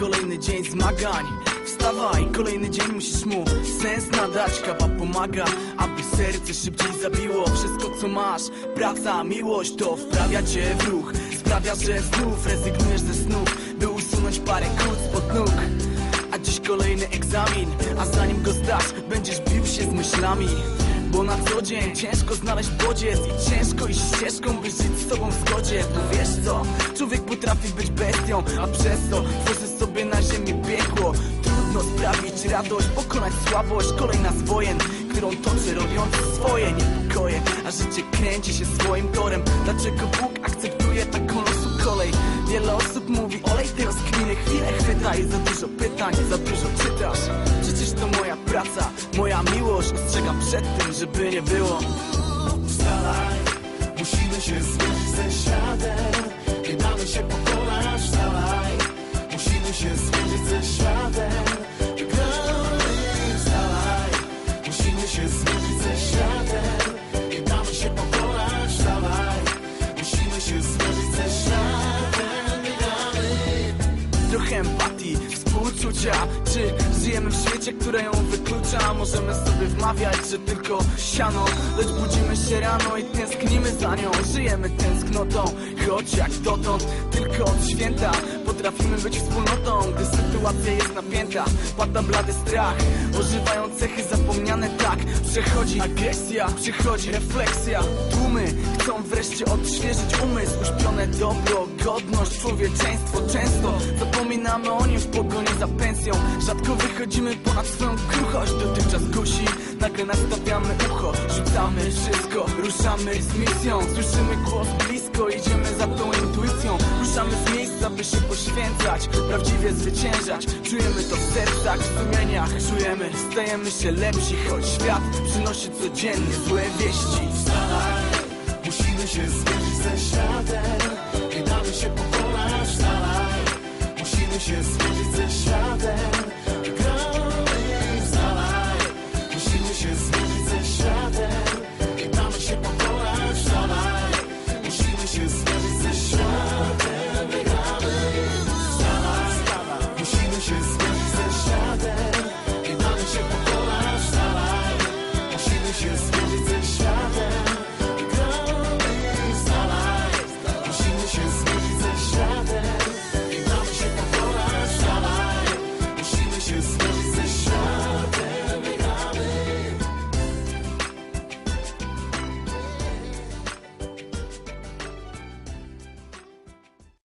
Kolejny dzień zmagań. Wstawaj, kolejny dzień musisz mu sens nadać Kawa pomaga, aby serce szybciej zabiło. Wszystko co masz, praca, miłość To wprawia cię w ruch. Sprawia, że znów rezygnujesz ze snów By usunąć parę kłód spod nóg. A dziś kolejny egzamin A zanim go zdasz, będziesz bił się z myślami bo na co dzień ciężko znaleźć bodziec I ciężko iść ścieżką, by żyć z sobą w zgodzie Bo wiesz co, człowiek potrafi być bestią A przez to tworzy sobie na ziemi piekło. Trudno sprawić radość, pokonać słabość. Kolejna z wojen, którą toczy robiąc swoje niepokoje. A życie kręci się swoim torem. Dlaczego Bóg akceptuje taką losu kolej? Wiele osób mówi, olej te rozkminy Chwilę chwytaj, za dużo pytań, za dużo czytasz żeby nie było. Wstawaj, musimy się zmierzyć ze światem. Nie damy się pokonać, wstawaj. Musimy się zmierzyć ze światem. Wygramy, wstawaj. Musimy się zmierzyć współczucia Czy żyjemy w świecie, które ją wyklucza? Możemy sobie wmawiać, że tylko siano. Lecz budzimy się rano i tęsknimy za nią. Żyjemy tęsknotą, choć jak dotąd Tylko od święta. Potrafimy być wspólnotą Gdy sytuacja jest napięta, pada blady strach Ożywają cechy zapomniane tak Przechodzi agresja, przychodzi refleksja. Tłumy chcą wreszcie odświeżyć umysł. Uśpione dobro, godność, człowieczeństwo Często. Zapominamy o nim w pogoni za pensją. Rzadko wychodzimy ponad swoją kruchość. Dotychczas kusi, nagle nastawiamy ucho. Rzucamy wszystko, ruszamy z misją. Słyszymy głos blisko, idziemy za tą intuicją. Ruszamy z miejsca, by się poświęcać. Prawdziwie zwyciężać. Czujemy to w sercach, w sumieniach. Czujemy, stajemy się lepsi Choć świat przynosi codziennie złe wieści. Wstawaj, musimy się zmierzyć ze światem. Nie damy się pokonać, wstawaj Musimy się zmierzyć